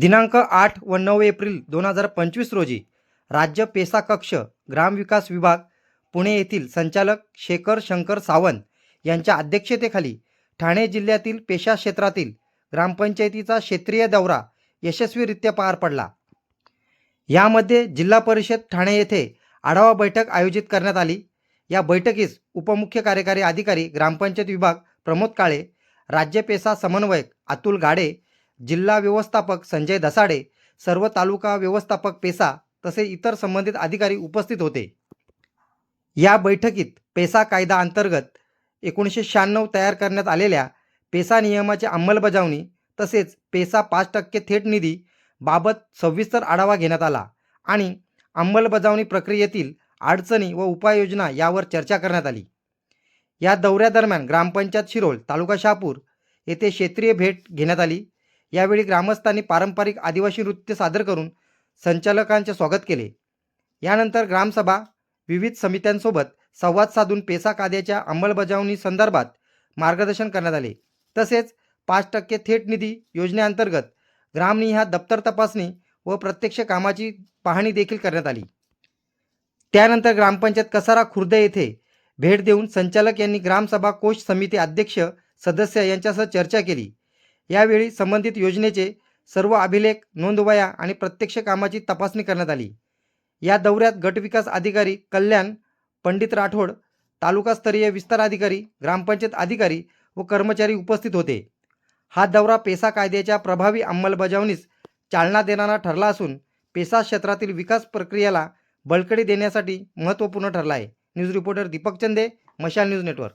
दिनांक आठ व नऊ एप्रिल दोन हजार पंचवीस रोजी राज्य पेसा कक्ष ग्रामविकास विभाग पुणे येथील संचालक शेखर शंकर सावंत यांच्या अध्यक्षतेखाली ठाणे जिल्ह्यातील पेशा क्षेत्रातील ग्रामपंचायतीचा क्षेत्रीय दौरा यशस्वीरित्या पार पडला. यामध्ये जिल्हा परिषद ठाणे येथे आढावा बैठक आयोजित करण्यात आली. या बैठकीस उपमुख्य कार्यकारी अधिकारी ग्रामपंचायत विभाग प्रमोद काळे राज्य पेसा समन्वयक अतुल गाडे जिल्हा व्यवस्थापक संजय धसाडे सर्व तालुका व्यवस्थापक पेसा तसे इतर संबंधित अधिकारी उपस्थित होते. या बैठकीत पेसा कायदा अंतर्गत एकोणीसशे शहाण्णव तयार करण्यात आलेल्या पेसा नियमाची अंमलबजावणी तसेच पेसा पाच टक्के थेट निधी बाबत सविस्तर आढावा घेण्यात आला आणि अंमलबजावणी प्रक्रियेतील अडचणी व उपाययोजना यावर चर्चा करण्यात आली. या दौऱ्यादरम्यान ग्रामपंचायत शिरोळ तालुका शहापूर येथे क्षेत्रीय भेट घेण्यात आली. यावेळी ग्रामस्थांनी पारंपरिक आदिवासी नृत्य सादर करून संचालकांचे स्वागत केले. यानंतर ग्रामसभा विविध समित्यांसोबत संवाद साधून पेसा कायद्याच्या अंमलबजावणी संदर्भात मार्गदर्शन करण्यात आले. तसेच पाच टक्के थेट निधी योजनेअंतर्गत ग्रामनिहाय दप्तर तपासणी व प्रत्यक्ष कामाची पाहणी देखील करण्यात आली. त्यानंतर ग्रामपंचायत कसारा खुर्द येथे भेट देऊन संचालक यांनी ग्रामसभा कोष समिती अध्यक्ष सदस्य यांच्यासह चर्चा केली. यावेळी संबंधित योजनेचे सर्व अभिलेख नोंदवया आणि प्रत्यक्ष कामाची तपासणी करण्यात आली. या दौऱ्यात गटविकास अधिकारी कल्याण पंडित राठोड तालुकास्तरीय विस्तार अधिकारी ग्रामपंचायत अधिकारी व कर्मचारी उपस्थित होते. हा दौरा पेसा कायद्याच्या प्रभावी अंमलबजावणीस चालना देणारा ठरला असून पेसा क्षेत्रातील विकास प्रक्रियेला बळकटी देण्यासाठी महत्त्वपूर्ण ठरला आहे. न्यूज रिपोर्टर दीपक चंदे मशाल न्यूज नेटवर्क.